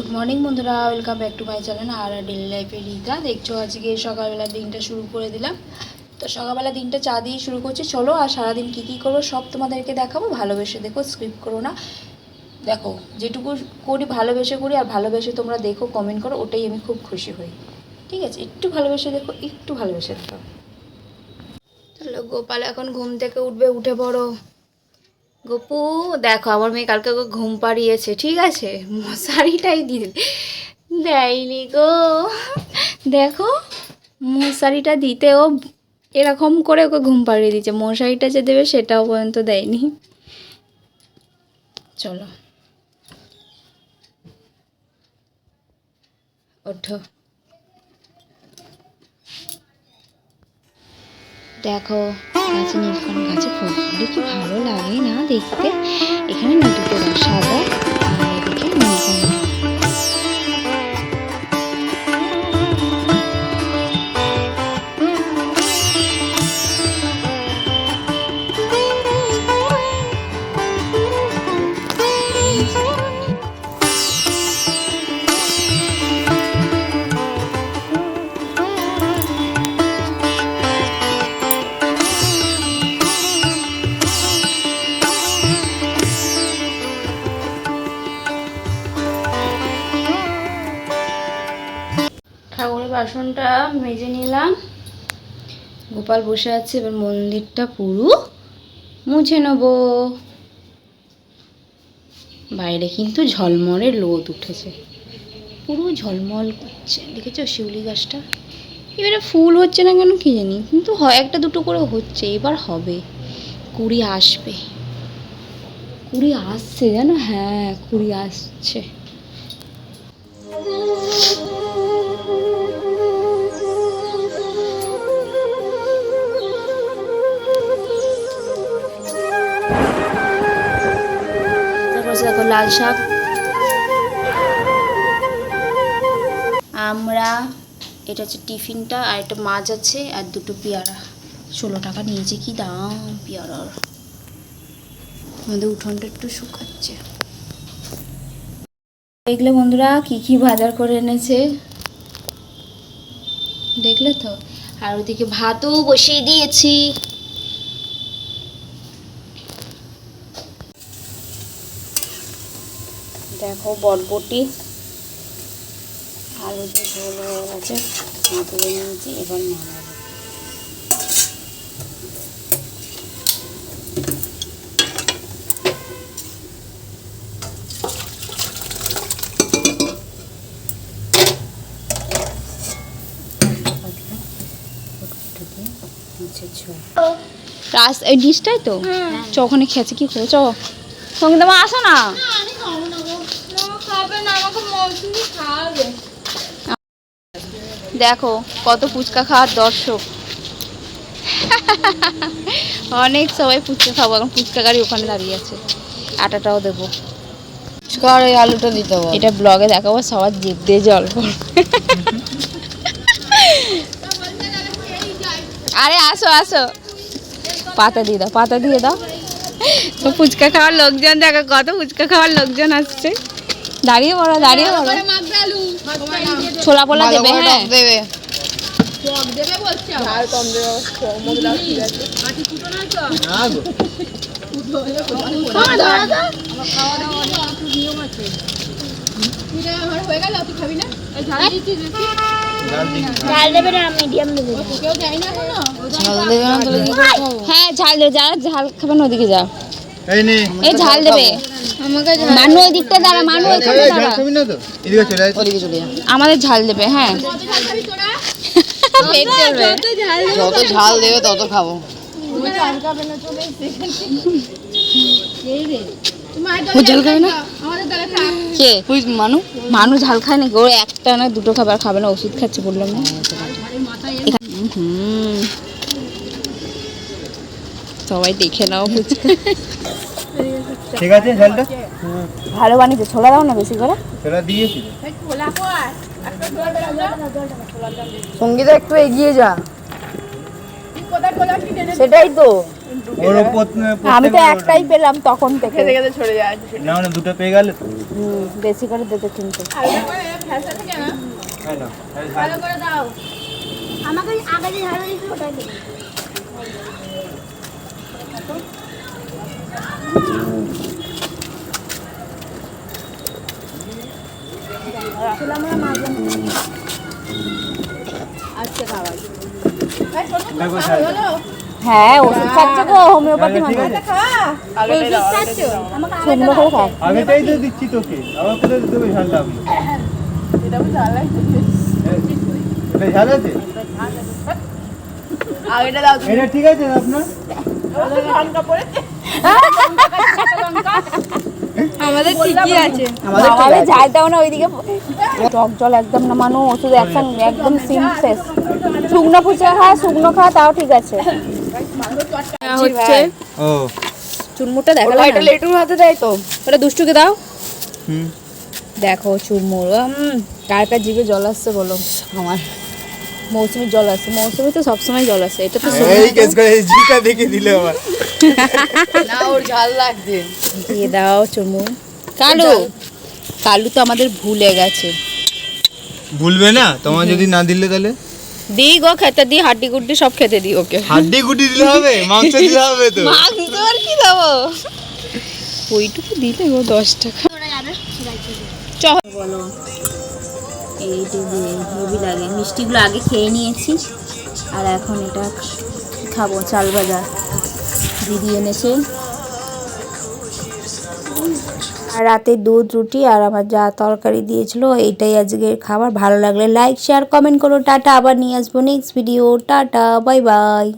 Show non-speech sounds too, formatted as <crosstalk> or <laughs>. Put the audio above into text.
Good morning বন্ধুরা। Welcome back to my channel R daily লাইফের রিতা। দেখছ, আজকে সকালবেলা দিনটা শুরু করে দিলাম। তো সকালবেলা দিনটা চা দিয়ে শুরু করছি। চলো, আর সারাদিন কী কী করব, সব তোমাদেরকে দেখাবো। ভালোবেসে দেখো স্ক্রিপ্ট করো না। দেখো, যেটুকু করি, ভালোবেসে করি, আর ভালোবেসে তোমরা দেখো কমেন্ট করো, ওটাই আমি খুব খুশি হই। ঠিক আছে? একটু ভালোবেসে দেখো, একটু ভালোবেসে দেখো। চলো, গোপাল এখন ঘুম থেকে উঠবে, উঠে পড়ো। গপু, দেখো আমার মেয়ে কালকে ঘুম পাড়িয়েছে, ঠিক আছে? মশারিটাই দিয়ে দেয়নি গো। দেখো, মশারিটা দিতে ও এরকম করে ওকে ঘুম পাড়িয়ে দিচ্ছে মশারিটা যে দেবে সেটাও পর্যন্ত দেয়নি। চলো। ওঠো। দেখো গাছে নীলকণ্ঠ গাছে। ফুলগুলি কি ভালো লাগে না দেখতে। এখানে নদীতে সাদা ঠাকুরের বাসনটা মেজে নিলাম। গোপাল বসে আছে, এবার মন্দিরটা পুরো মুছে নেব। বাইরে কিন্তু ঝলমলের লোদ উঠেছে। পুরো ঝলমল করছে। দেখেছ শিউলি গাছটা? এবারে ফুল হচ্ছে না কেন কি জানি? কিন্তু হয়, একটা দুটো করে হচ্ছে, এবার হবে। কুড়ি আসবে। কুড়ি আসছে জানো? হ্যাঁ কুড়ি আসছে। আছে দেখো, লাল শাক। আমরা, এটা হচ্ছে টিফিনটা আর একটা মাছ আছে আর দুটো পেয়ারা। ষোলো টাকা নিয়েছে কি দাম পেয়ারার? আমাদের উঠোনটা একটু শুকাচ্ছে। দেখলে বন্ধুরা, কি কি বাজার করে এনেছে? দেখলে তো? আর ওদিকে ভাতও বসিয়ে দিয়েছি। দেখো বটবটি আলু দিয়ে ঝোল হয়ে গেছে। তুলে নিয়েছি এবার নামাবো রাস এই ডিশটাই তো? চ ওখানে খেয়েছে কি করে চ। সঙ্গে তোমার আসো না। দেখো কত ফুচকা খাওয়ার দর্শক। অনেক সবাই ফুচকা খাব এখন ফুচকা গাড়ি ওখানে দাঁড়িয়ে আছে। আটাটাও দেবো। এই আলুটা দিতে হবে। এটা ব্লগে দেখাবো সবার জিভ দিয়ে জল আরে আসো আসো। পাতা দিয়ে দাও পাতা দিয়ে দাও। তো ফুচকা খাওয়ার লোকজন দেখো কত ফুচকা খাওয়ার লোকজন আসছে। দাঁড়িয়ে পড়ো দাঁড়িয়ে পড়ো। ছোলা পোলা দেবে হ্যাঁ? দেবে। হ্যাঁ ঝাল দেবে যারা ঝাল খাবেন ওদিকে যাও। এই নে। এই ঝাল দেবে। মানু ওই দিকটা দাঁড়া মানু দাঁড়া। ঝাল না তো। এদিকে চলে আয়। ওদিকে চলে যা আমাদের ঝাল দেবে হ্যাঁ। যত ঝাল দেবে তত খাব। ঝাল মানু। ঝাল খায় নাকি? একটা না দুটো খাবার খাবে না ওষুধ খাচ্ছে বললাম না। হুম। সবাই দেখে নাও। <laughs> ঠিক আছে ঝালটা? ভালো বানিয়েছে ছোলা দাও না বেশি করে। চলে দিয়েছি। সঙ্গীতা একটু এগিয়ে যা। সেটাই তো। আমি তো একটাই পেলাম তখন থেকে। না মানে দুটো পেয়ে গেলে তো। বেশি করে দিতে কিন্তু। তাই না আমাকে আগে যে ঝাড়ু দিয়েছিল ওটাই দেবে দেখো স্যার হ্যাঁ ওষুধ খাচ্ছে গো হোমিওপ্যাথি ঠিক মানে আছে শুকনো করে খাও। আগেটাই তো দিচ্ছি তোকে আবার কোথায় দেবে ঝাল লাগল এটা ঝাল আছে? এটা ঠিক আছে আপনার? আমাদের ঠিকই আছে। আমাদের ঝাল না ওইদিকে। টক জল একদম না মানো ওষুধ একদম একদম সিম শেষ। শুকনো ফুচকা খা শুকনো খা তাও ঠিক আছে। হচ্ছে ও। চুরমুরটা দেখো এটা লেটুর হাতে দেয় তো। ওটা দুষ্টুকে দাও। হুম। দেখো চুরমুর কার কার জিভে জল আসছে বলো। আমার মৌসুমির জল আসছে মৌসুমি তো সবসময় জল আসে এটা তো এই কেস করে এই জিটা দেখে দিলে আবার না ওর ঝাল লাগছে। দিয়ে দাও চুরমুর কালু কালু তো আমাদের ভুলে গেছে। ভুলবে না? তোমার যদি না দিলে তাহলে? দিই গো খেতে দিই হাড্ডি গুড্ডি সব খেতে দিই ওকে। হাড্ডি গুটি দিলে হবে? মাংস দিলে হবে তো? মাংস আর কি দেবো? ওইটুকু দিলে গো দশ টাকা। চ বলো। এইটা যে হেভি লাগে। মিষ্টিগুলো আগে খেয়ে নিয়েছি। আর এখন এটা খাব, চাল ভাজা। দিদি এনেছে। আর রাতে দুধ, রুটি আর আমার যা তরকারি দিয়েছিল, এইটাই আজকের খাবার। ভালো লাগলে লাইক শেয়ার কমেন্ট করো। টাটা, আবার নিয়ে আসব next video tata bye bye